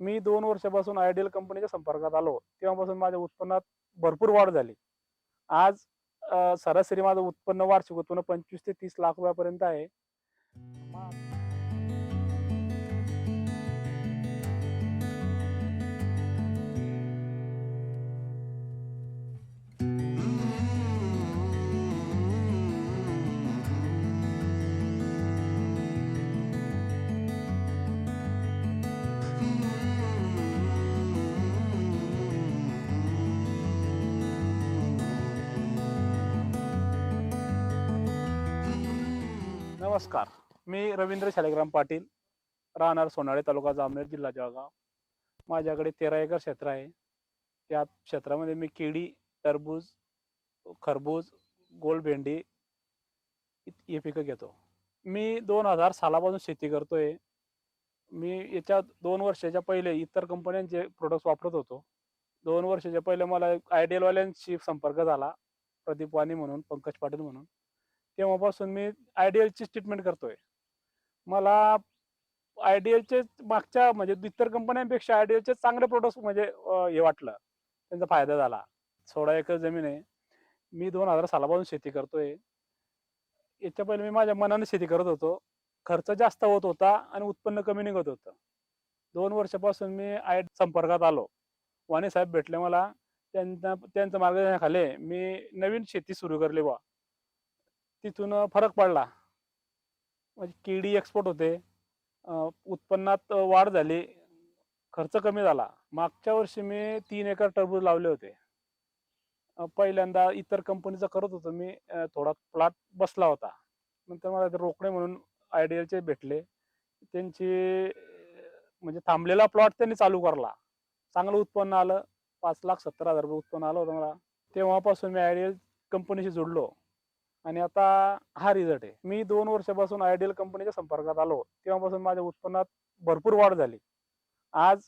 मी दोन वर्षापासून आयडियल कंपनीच्या संपर्कात आलो. तेव्हापासून माझ्या उत्पन्नात भरपूर वाढ झाली. आज सरासरी माझं उत्पन्न वार्षिक उत्पन्न पंचवीस ते तीस लाख रुपयापर्यंत आहे. नमस्कार. मी रवींद्र शालेग्राम पाटील राहणार सोनाळे तालुका जामनेर जिल्हा जळगाव. माझ्याकडे तेरा एकर क्षेत्र आहे. त्या क्षेत्रामध्ये मी केळी टरबूज खरबूज गोल भेंडी हे पिकं घेतो. मी दोन हजार सालापासून शेती करतोय. मी याच्या दोन वर्षाच्या पहिले इतर कंपन्यांचे प्रोडक्ट्स वापरत होतो. दोन वर्षाच्या पहिले मला आयडियलवाल्यांशी संपर्क झाला. प्रदीप वाणी म्हणून पंकज पाटील म्हणून. तेव्हापासून मी आयडियलची ट्रीटमेंट करतोय. मला आयडियलचे मागच्या म्हणजे इतर कंपन्यांपेक्षा आयडियलचे चांगले प्रोडक्ट म्हणजे हे वाटलं. त्यांचा फायदा झाला. सोळा एकर जमीन आहे. मी दोन हजार सालापासून शेती करतोय. याच्या पहिले मी माझ्या मनाने शेती करत होतो. खर्च जास्त होत होता आणि उत्पन्न कमी निघत होतं. दोन वर्षापासून मी आय संपर्कात आलो. वाणी साहेब भेटले मला. त्यांना त्यांचं मार्गदर्शनाखाली मी नवीन शेती सुरू करली बा तिथून फरक पडला. म्हणजे केळी एक्सपोर्ट होते. उत्पन्नात वाढ झाली. खर्च कमी झाला. मागच्या वर्षी मी तीन एकर टरबूज लावले होते. पहिल्यांदा इतर कंपनीचं करत होतो मी. थोडा प्लॉट बसला होता. नंतर मला ते रोकडे म्हणून आयडियाचे भेटले. त्यांची म्हणजे थांबलेला प्लॉट त्यांनी चालू करला. चांगलं उत्पन्न आलं. पाच लाख सत्तर हजार रुपये उत्पन्न आलं होतं मला. तेव्हापासून मी आयडियल कंपनीशी जोडलो. आणि आता हा रिझल्ट आहे. मी दोन वर्षापासून आयडियल कंपनीच्या संपर्कात आलो. तेव्हापासून माझ्या उत्पन्नात भरपूर वाढ झाली. आज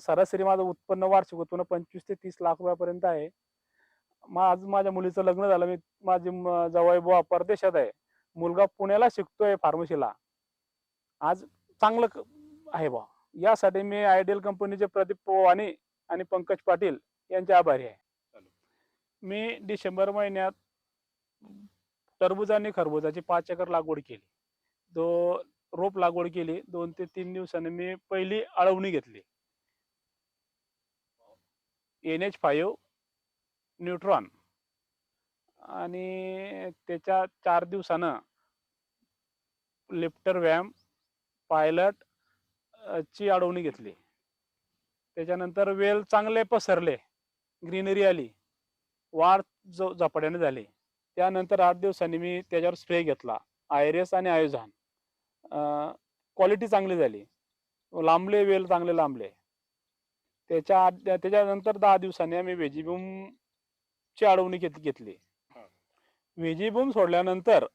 सरासरी माझं उत्पन्न वार्षिक उत्पन्न पंचवीस ते तीस लाख रुपयापर्यंत आहे. मा- आज माझ्या मुलीचं लग्न झालं. मी माझी जावई बुवा परदेशात आहे. मुलगा पुण्याला शिकतोय फार्मसीला आज चांगलं आहे बा यासाठी मी आयडियल कंपनीचे प्रदीप पोवानी आणि पंकज पाटील यांचे आभारी आहे. मी डिसेंबर महिन्यात टरबूज आणि खरबुजाची पाच एकर लागवड केली. दो रोप लागवड केली दोन ते तीन दिवसांनी मी पहिली अळवणी घेतली. N H five neutron. आणि त्याच्या चार दिवसानं लिफ्टर व्यायाम पायलट ची अडवणी घेतली. त्याच्यानंतर वेल चांगले पसरले ग्रीनरी आली. वाढ जो झपाट्याने झाली. त्यानंतर आठ दिवसांनी मी त्याच्यावर स्प्रे घेतला. आयरेस आणि आयोझान. क्वालिटी चांगली झाली. लांबले वेल चांगले लांबले. त्याच्या आठ त्याच्यानंतर दहा दिवसांनी आम्ही व्हेजिबूम ची अडवणी घेत घेतली. व्हेजिबूम सोडल्यानंतर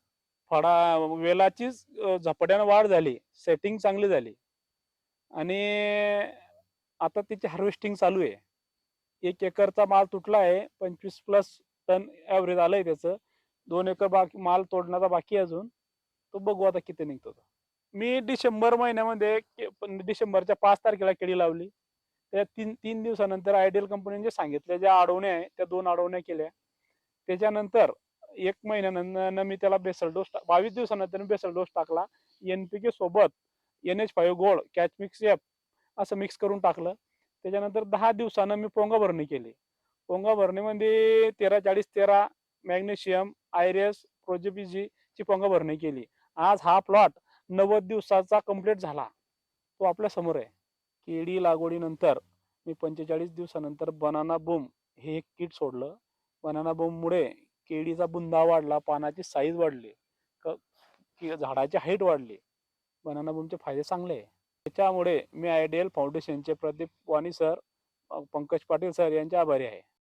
फळा वेलाची झपाट्यानं वाढ झाली. सेटिंग चांगली झाली. आणि आता त्याची हार्वेस्टिंग चालू आहे. एक एकरचा माल तुटला आहे. पंचवीस प्लस टन ॲव्हरेज आलंय त्याचं. दोन एकर बाकी माल तोडण्याचा बाकी अजून. तो बघू आता किती निघतो मी डिसेंबर महिन्यामध्ये के- पण डिसेंबरच्या पाच तारखेला केळी लावली. त्या तीन तीन दिवसानंतर आयडियल कंपनीने सांगितल्या ज्या अडवण्या आहे त्या दोन अडवण्या केल्या. त्याच्यानंतर एक महिन्यानंतर मी त्याला बेसल डोस बावीस दिवसानंतर मी बेसल डोस टाकला. एन पी के सोबत N H five gold catch mix app असं मिक्स करून टाकलं. त्याच्यानंतर दहा दिवसानं मी पोंगा भरणी केली. पोंगा भरणीमध्ये तेरा चाळीस तेरा मॅग्नेशियम आयरेस प्रोजेपीजी ची पंगभरणी भरणी केली. आज हा प्लॉट नव्वद दिवसाचा कंप्लीट झाला. तो आपल्यासमोर आहे. केळी लागवडीनंतर मी पंचेचाळीस दिवसानंतर बनाना बूम हे एक किट सोडलं. बनाना बूममुळे केळीचा बुंदा वाढला पानाची साईज वाढली झाडाची हाईट वाढली. बनाना बूमचे फायदे चांगले आहे. त्याच्यामुळे मी आयडियल फाउंडेशनचे प्रदीप वाणी सर पंकज पाटील सर यांचे आभारी आहे.